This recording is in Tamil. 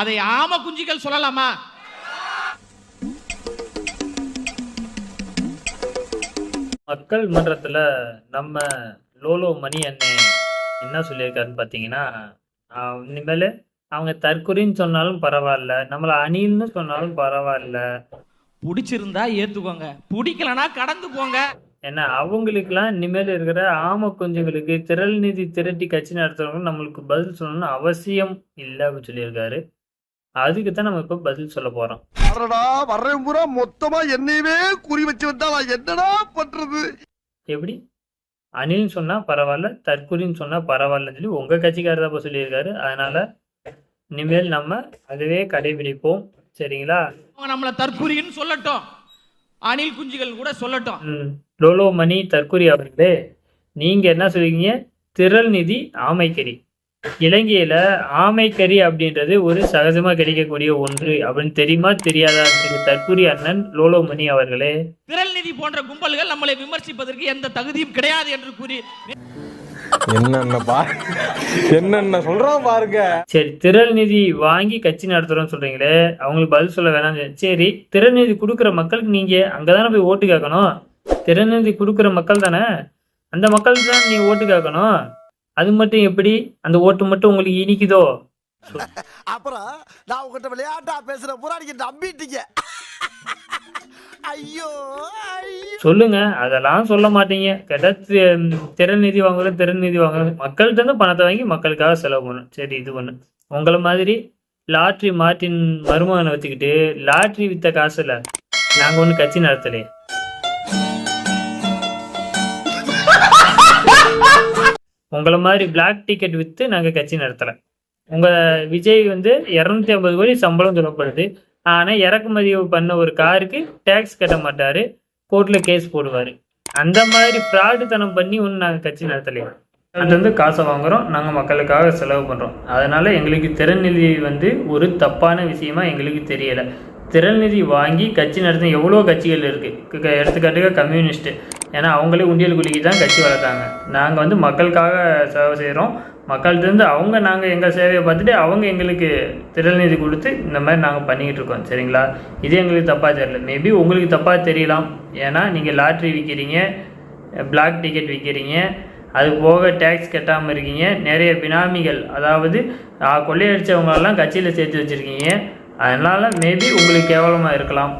அதை ஆம குஞ்சுகள் சொல்லலாமா? மக்கள் மன்றத்தில் நம்ம லோலோ மணி அண்ணன் என்ன சொல்லியிருக்காருன்னு பார்த்தீங்கன்னா இனிமேல் அவங்க தற்கொலைன்னு சொன்னாலும் பரவாயில்ல நம்மளை அணில்னு சொன்னாலும் பரவாயில்ல. பிடிச்சிருந்தா ஏத்துக்கோங்க. பிடிக்கலனா கடந்து போங்க. ஏன்னா அவங்களுக்கெல்லாம் இனிமேல் இருக்கிற ஆம குஞ்சுகளுக்கு திரள் நிதி திரட்டி கட்சி நடத்துறவங்க நம்மளுக்கு பதில் சொல்லணும்னு அவசியம் இல்லை அப்படின்னு சொல்லியிருக்காரு. அதுக்கு தான் நம்ம இப்போ பதில் சொல்ல போகிறோம் அடடா வர்றேன் பூரா. மொத்தமா என்னையவே குறி வச்சு வந்தா என்னடா பண்றது? எப்படி? அணில்னு சொன்னால் பரவாயில்ல தற்கொலைன்னு சொன்னால் பரவாயில்லன்னு சொல்லி உங்கள் கட்சிக்காரர் தான் இப்போ சொல்லியிருக்காரு. அதனால் இனிமேல் நம்ம அதுவே கடைபிடிப்போம். சரிங்களா? நம்மள தற்குறின்னு சொல்லட்டும். அணில் குஞ்சுகள் கூட சொல்லட்டும். லோலோ மணி தற்கொலை அவர்களே நீங்கள் என்ன சொல்றீங்க? திரள் நிதி ஆமைக்கறி. இலங்கையில் ஆமைக்கறி அப்படின்றது ஒரு சகஜமாக கிடைக்கக்கூடிய ஒன்று அப்படின்னு தெரியுமா? தெரியாதா? திரு தற்கொலை அண்ணன் லோலோ மணி அவர்களே. திரள் நிதி போன்ற கும்பல்கள் நம்மளை விமர்சிப்பதற்கு எந்த தகுதியும் கிடையாது என்று கூறி என்னென்ன என்னென்ன சொல்றான் பாருங்க. சரி திரள் நிதி வாங்கி கட்சி நடத்துறோம்னு சொல்றீங்களே அவங்களுக்கு பதில் சொல்ல வேணாம் சரி திரள் நிதி கொடுக்குற மக்களுக்கு நீங்க அங்கதானே போய் ஓட்டு கேட்கணும்? திரள் நிதி கொடுக்குற மக்கள் தானே? அந்த மக்களுக்கு தான் நீ ஓட்டு கேட்கணும்? அது மட்டும் எப்படி? அந்த ஓட்டு மட்டும் உங்களுக்கு இனிக்குதோ? அப்புறம் நான் உங்ககிட்ட விளையாட்டா பேசுற நீங்க நம்பிட்டீங்க. ஐயோ சொல்லுங்க. அதெல்லாம் சொல்ல மாட்டீங்க. கேட்டா திறன் நிதி வாங்குறோம் திறன் நிதி வாங்குறோம் மக்கள்கிட்ட இருந்து பணத்தை வாங்கி மக்களுக்காக செலவு பண்ணணும். சரி இது பண்ணு உங்களை மாதிரி லாட்ரி மார்ட்டின் மருமகனை வச்சுக்கிட்டு லாட்ரி வித்த காசுல நாங்க ஒண்ணு கட்சி நடத்தலையே. உங்களை மாதிரி பிளாக் டிக்கெட் விற்று நாங்கள் கட்சி நடத்துகிறோம் உங்கள் விஜய் வந்து இரநூத்தி ஐம்பது கோடி சம்பளம் சொல்லப்படுது. ஆனால் இறக்குமதி பண்ண ஒரு காருக்கு டேக்ஸ் கட்ட மாட்டார். கோர்ட்டில் கேஸ் போடுவார். அந்த மாதிரி ஃப்ராடுத்தனம் பண்ணி ஒன்று நாங்கள் கட்சி நடத்தலையே. அது வந்து காசை வாங்குகிறோம் நாங்கள் மக்களுக்காக செலவு பண்ணுறோம் அதனால் எங்களுக்கு திறன்நிதி வந்து ஒரு தப்பான விஷயமா எங்களுக்கு தெரியலை. திறன்நிதி வாங்கி கட்சி நடத்த எவ்வளோ கட்சிகள் இருக்குது எடுத்துக்காட்டுக்க கம்யூனிஸ்ட்டு ஏன்னா அவங்களே உண்டியல் குலுக்கி தான் கட்சி வளர்த்தாங்க. நாங்கள் வந்து மக்களுக்காக சேவை செய்கிறோம் மக்கள்கிட்டருந்து அவங்க நாங்கள் எங்கள் சேவையை பார்த்துட்டு அவங்க எங்களுக்கு திறல்நிதி கொடுத்து இந்த மாதிரி நாங்கள் பண்ணிக்கிட்டு இருக்கோம். சரிங்களா? இது எங்களுக்கு தப்பாக தெரியல. மேபி உங்களுக்கு தப்பாக தெரியலாம். ஏன்னா நீங்கள் லாட்ரி விற்கிறீங்க பிளாக் டிக்கெட் விற்கிறீங்க அது போக டேக்ஸ் கட்டாமல் இருக்கீங்க நிறைய பினாமிகள் அதாவது கொள்ளையடித்தவங்களெல்லாம் கொள்ளையடிச்சவங்களெல்லாம் கட்சியில் சேர்த்து வச்சுருக்கீங்க. அதனால் மேபி உங்களுக்கு கேவலமாக இருக்கலாம்.